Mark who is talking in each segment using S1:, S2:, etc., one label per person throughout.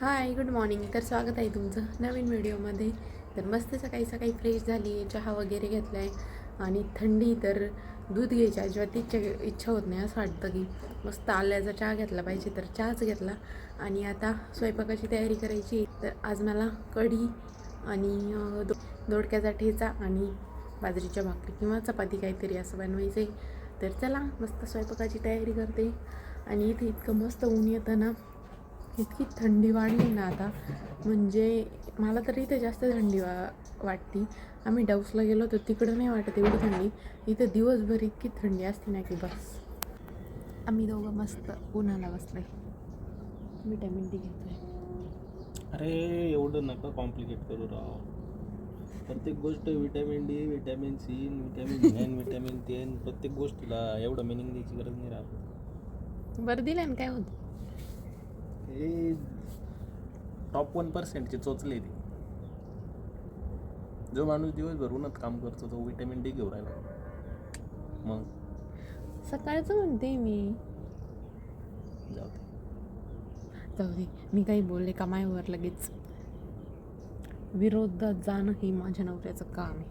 S1: Hi good morning तर स्वागत आहे तुमचं नवीन व्हिडिओमध्ये. तर मस्त सकाळी सकाळी फ्रेश झाली चहा वगैरे घेतला आहे आणि थंडी तर दूध घ्यायची अजिबात इच्छा इच्छा होत नाही असं वाटतं की मस्त आल्याचा चहा घेतला पाहिजे तर चहाच घेतला. आणि आता स्वयंपाकाची तयारी करायची तर आज मला कढी आणि दो दोडक्याचा ठेचा आणि बाजरीच्या भाकरी किंवा चपाती काहीतरी असं बनवायचं आहे तर चला मस्त स्वयंपाकाची तयारी करते. आणि इथे इतकं मस्त ऊन येतं ना इतकी थंडी वाढली ना आता म्हणजे मला तर इथे जास्त थंडी वा वाटते. आम्ही डाऊसला गेलो होतो तिकडं नाही वाटत एवढी थंडी. इथं दिवसभर इतकी थंडी असते ना की बस. आम्ही दोघं मस्त उन्हाला बसलोय. विटॅमिन डी घेतोय.
S2: अरे एवढं नका कॉम्प्लिकेट करू राव. प्रत्येक गोष्ट vitamin D vitamin C vitamin N vitamin तेन प्रत्येक गोष्टीला एवढं मिनिंग द्यायची गरज नाही राहत
S1: बरं दिलं ना काय होतं?
S2: हे टॉप वन पर्सेंटचे चोचले ते. जो माणूस दिवसभर उन्हात काम करतो तो विटॅमिन डी घेऊन राहिला. मग?
S1: सकाळचं म्हणते मी.
S2: जाऊ दे.
S1: जाऊ दे मी काही बोलले कमाईवर लगेच? विरोधात जाणं हे माझ्या नवऱ्याचं काम आहे.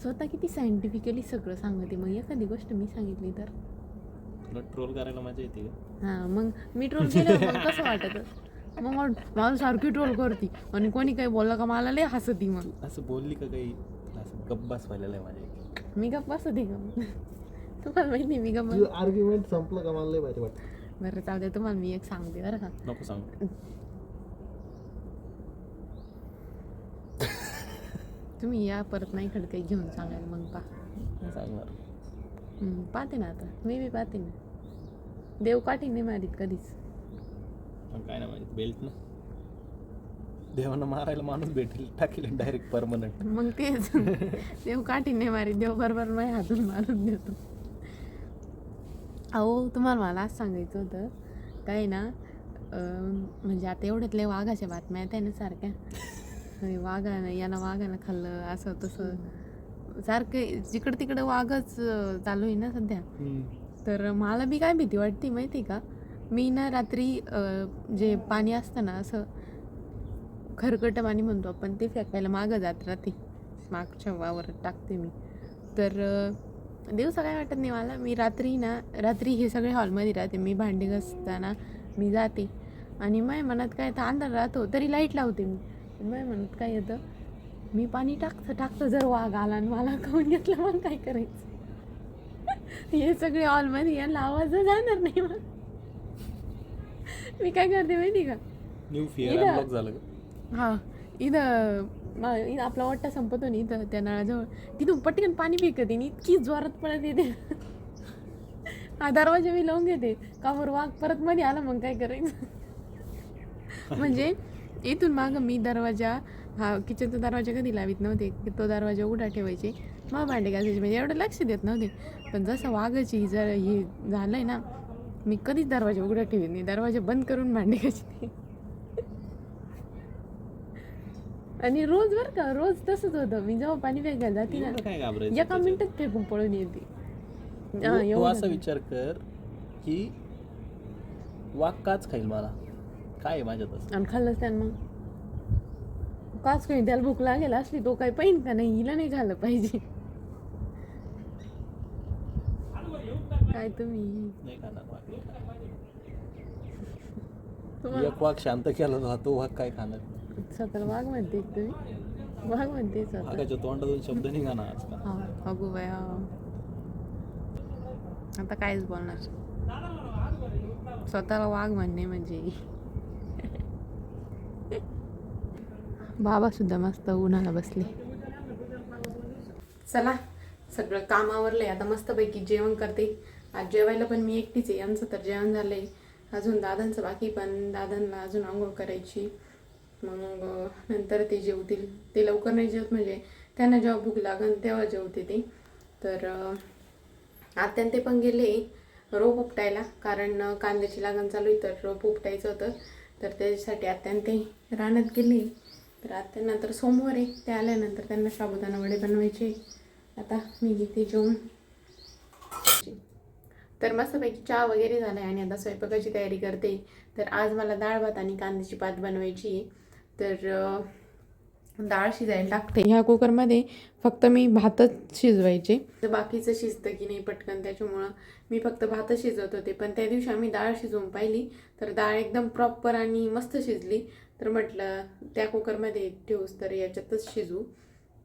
S1: स्वतः किती सायंटिफिकली सगळं सांगते मग एखादी गोष्ट मी सांगितली तर?
S2: तुला ट्रोल करायला मजा येते
S1: हां मग मी ट्रोल केलं मग कसं वाटत? मग मला मला सारखी ट्रोल करते. आणि कोणी काही बोललं का मला लय हसती मग.
S2: असं बोलली का काही? असं गप्पास व्हायला आहे माझ्या
S1: मी गप्प बसते का? तुम्हाला माहिती मी गप्प
S2: आर्ग्युमेंट संपलं का? मला लय भारी वाटतं.
S1: बरं दे तुम्हाला मी एक सांगते बरं का.
S2: नको सांग.
S1: तुम्ही या परत नाही काही घेऊन सांगायला मग पा.
S2: सांगणार
S1: पाहते ना आता. मी बी पाहते ना. देव काठी नाही मारीत कधीच.
S2: पण काय नाही माहिती बेल्ट ना. देवानं मारायला माणूस भेटेल टाकेल डायरेक्ट परमनंट
S1: मग तेच. देव काठी नाही मारीत देव बरोबर माझ्या हातून मारून देतो. अहो तुम्हाला मला आज सांगायचं होतं काय ना अं, म्हणजे आता एवढ्यातल्या वाघाच्या बातम्या आहेत ना सारख्या. आणि वाघानं यानं वाघानं खाल्लं असं तसं. सारखं जिकडं तिकडं वाघच अं, चालू आहे ना सध्या. तर मला बी काय भीती वाटते माहिती आहे का? मी ना रात्री जे पाणी असतं ना असं खरकट पाणी म्हणतो आपण ते फेकायला मागं जात राहते. मागच्या वावर टाकते मी. तर अं, दिवसा काय वाटत नाही मला मी रात्री ना रात्री हे सगळे हॉलमध्ये राहते. मी भांडी घसताना मी जाते. आणि माझ्या मनात काय येतं अंधार राहतो तरी लाइट लावते मी. पण माझ्या मनात काय येतं मी पाणी टाकतं टाकतं जर वाघ आला आणि मला खाऊन घेतलं मग काय करायचं? हे सगळे हॉलमध्ये यांना आवाज जाणार नाही मग. मी काय करते माहिती का?
S2: न्यू फिअर अनलॉक झालं का?
S1: हा इथं मा- इथं आपला वाटा संपतो ना इथं त्या नळाजवळ. तिथून पटकन पाणी फेकते आणि इतकी जोरात पडत येते. हा दरवाजा मी लावून घेते. का बरं वाघ परत मध्ये आला मग काय करायचं? म्हणजे इथून मागं मी दरवाजा हा किचनचा दरवाजा कधी लावित नव्हते तो दरवाजा उघडा ठेवायचे. मग भांडे घासायचे म्हणजे एवढं लक्ष देत नव्हते. पण जसं वाघाची जर हे झालंय ना मी कधीच दरवाजा उघडा ठेवीत नाही. दरवाजा बंद करून भांडे घासते. आणि रोज बरं का रोज तसंच होतं. मी जेव्हा पाणी फेकायला जाते ना एका? मिनिटात फेकून पळून येते.
S2: असा. विचार कर की वाघ काच खाईल मला. काय आहे माझ्यात
S1: आणि खाल्लंच त्यानं मग. काच काही त्याला भूक लागेल असली तो काही पाहिन का नाही हिला नाही झालं पाहिजे. काय तुम्ही?
S2: नाही खाणार वाघ. एक वाघ शांत केला होता तो वाघ काय खाणार?
S1: स्वतःला वाघ म्हणते का तुम्ही? वाघ म्हणते
S2: वाघाच्या तोंडातून शब्द निघा ना आजकाल.
S1: हा अगो बाया. आता कायच बोलणार. स्वतःला वाघ म्हणणे म्हणजे. बाबा सुद्धा मस्त उन्हाला बसले. चला सगळं काम आवरलंय आता मस्तपैकी जेवण करते. आज जेवायला पण मी एकटीच आहे. यांचं तर जेवण झालं आहे अजून दादांचं बाकी पण. दादांना अजून आंघोळ करायची. मग नंतर ते जेवतील. ते लवकर नाही जेवत म्हणजे त्यांना जेव्हा भूक लागेल तेव्हा जेवते ते. तर आत्यान ते पण गेले रोप उपटायला. कारण कांद्याची लागण चालू आहे तर रोप उपटायचं होतं. तर त्याच्यासाठी आत्यान ते रानात गेले. तर आत्यानंतर सोमवार आहे. ते आल्यानंतर त्यांना साबुदाणा वडे बनवायचे. आता मी घेते जेवण. तर मस्तपैकी चहा वगैरे झाला आहे आणि आता स्वयंपाकाची तयारी करते. तर आज मला डाळ भात आणि कांद्याची पात बनवायची आहे. तर डाळ शिजायला टाकते. ह्या कुकरमध्ये फक्त मी भातच शिजवायचे. तर बाकीचं शिजतं की नाही पटकन त्याच्यामुळं मी फक्त भातच शिजवत होते. पण त्या दिवशी आम्ही डाळ शिजवून पाहिली. तर डाळ एकदम प्रॉपर आणि मस्त शिजली. तर म्हटलं त्या कुकरमध्ये ठेवूस तर याच्यातच शिजू.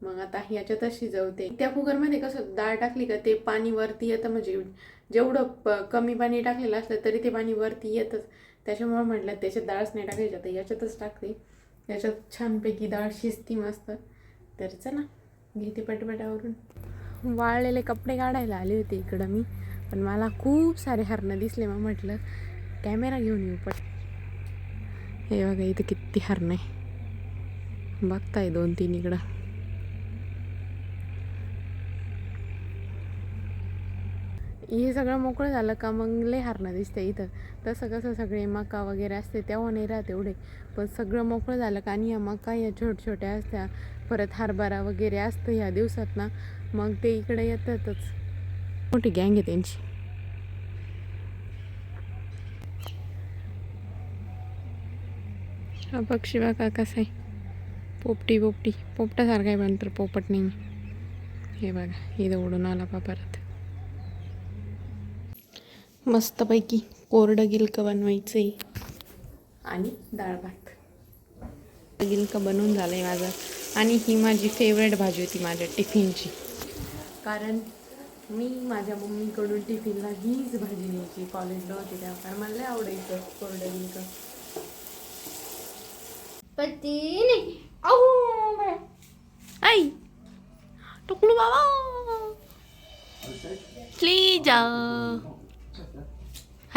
S1: मग आता ह्याच्यातच शिजवते. त्या कुकरमध्ये कसं डाळ टाकली का ते पाणी वरती येतं म्हणजे जेवढं प कमी पाणी टाकलेलं असलं तरी ते पाणी वरती येतच. त्याच्यामुळे म्हटलं त्याच्यात डाळच नाही टाकायची. आता याच्यातच टाकते. याच्यात छानपैकी डाळ शिजती मस्त. तर चला घेते पटपटावरून. वाळलेले कपडे काढायला आले होते इकडं मी. पण मला खूप सारे हरणं दिसले मग म्हटलं कॅमेरा घेऊन येऊ पट हे बघा इथं किती हरणं. आहे बघताय दोन तीन इकडं. हे सगळं मोकळं झालं का मग लय हरणं दिसते इथं. तसं कसं सगळे मका वगैरे असते तेव्हा नाही राहत एवढे. पण सगळं मोकळं झालं का आणि या मका या छोट छोट्या असत्या. परत हरभरा वगैरे असतं ह्या दिवसात ना. मग ते इकडे येतातच. मोठी गँग आहे त्यांची. हा पक्षी बघा कसं आहे. पोपटी पोपटी पोपटासारखा आहे पण तर पोपट नाही. हे बघा इथं उडून आला पा परत. मस्तपैकी कोरडं गिलकं बनवायचं आहे आणि डाळ भात. गिलकं बनवून झालं आहे माझं. आणि ही माझी फेवरेट भाजी होती माझ्या टिफिनची. कारण मी माझ्या मम्मीकडून टिफिनला हीच भाजी न्यायची. कॉलेजला होती तेव्हा. कारण मला आवडायचं कोरडं गिलकं. पतीने आई. टुकलू बाबा. श्रीजा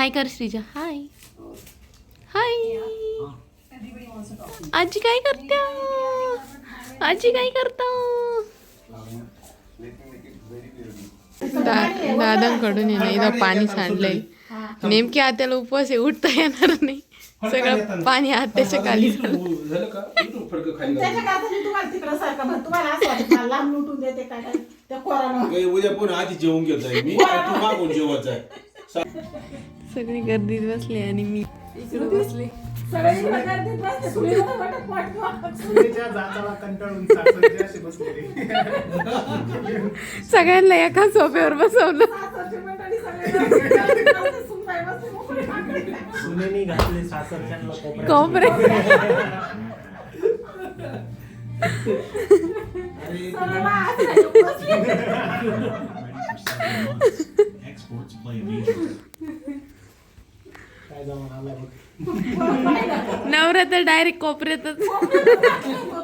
S1: हाय कर श्रीजा. हाय हाय आजी काय करत्या? आजी काय करता? दा- दादांकडून आहे ना इथं पाणी सांडलंय. नेमकी आत्याला उपवास आहे उठता येणार नाही. सगळं पाणी आत्याच्या खाली झालं.
S2: झालं का इथून फडकं खाली घाल.
S3: त्याच्या काळात मी तुम्हाला तिकडं सारखं म्हणतो तुम्हाला असं वाटतं मला लांब लुटून देते काय काय. त्या कोरानं.
S2: काही उद्या पुन्हा आधी जेवून घेत आहे मी. आणि तू मागून जेवत आहे
S1: सगळी गर्दीत बसले आणि मी बसले. सगळ्यांना एका सोफ्यावर बसवलं.
S3: सासरची
S1: नवरा तर डायरेक्ट कोपऱ्यातच.